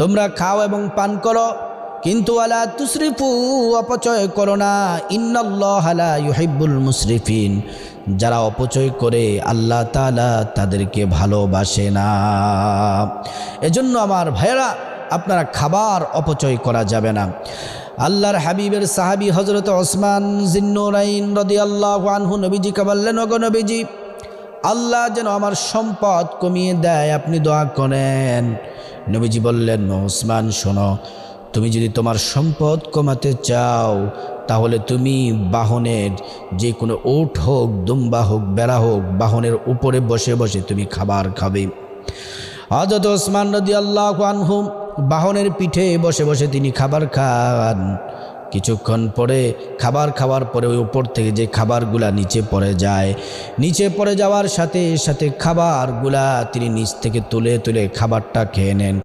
তোমরা খাও এবং পান করো, কিন্তু আলা তুসরিফু, অপচয় করো না। ইন্নাল্লাহ আলা ইউহিব্বুল মুসরিফিন। যারা অপচয় করে, আল্লাহ তাআলা তাদেরকে ভালোবাসে না। এজন্য আমার ভাইয়েরা, আপনারা খাবার অপচয় করা যাবে না। আল্লাহর হাবিবের সাহাবি হজরত ওসমান জিন্নুরাইন রদি আল্লাহ আনহু নবীজি কাবাল্লেন নবীজি আল্লাহ যেন আমার সম্পদ কমিয়ে দেয়, আপনি দোয়া করেন। নবীজি বললেন ওসমান শোনো, তুমি যদি তোমার সম্পদ কমাতে চাও, তাহলে তুমি বাহনের যে কোনো ওট হোক, দুম্বা হোক, বেড়া হোক, বাহনের উপরে বসে বসে তুমি খাবার খাবে। হজরত ওসমান রদি আল্লাহ আনহুম বাহনের পিঠে বসে বসে তিনি খাবার খান। কিছুক্ষণ পরে, খাবার খাওয়ার পরে ওই উপর থেকে যে খাবারগুলা নিচে পড়ে যায়, নিচে পড়ে যাওয়ার সাথে সাথে খাবারগুলা তিনি নিচ থেকে তুলে তুলে খাবারটা খেয়ে নেন।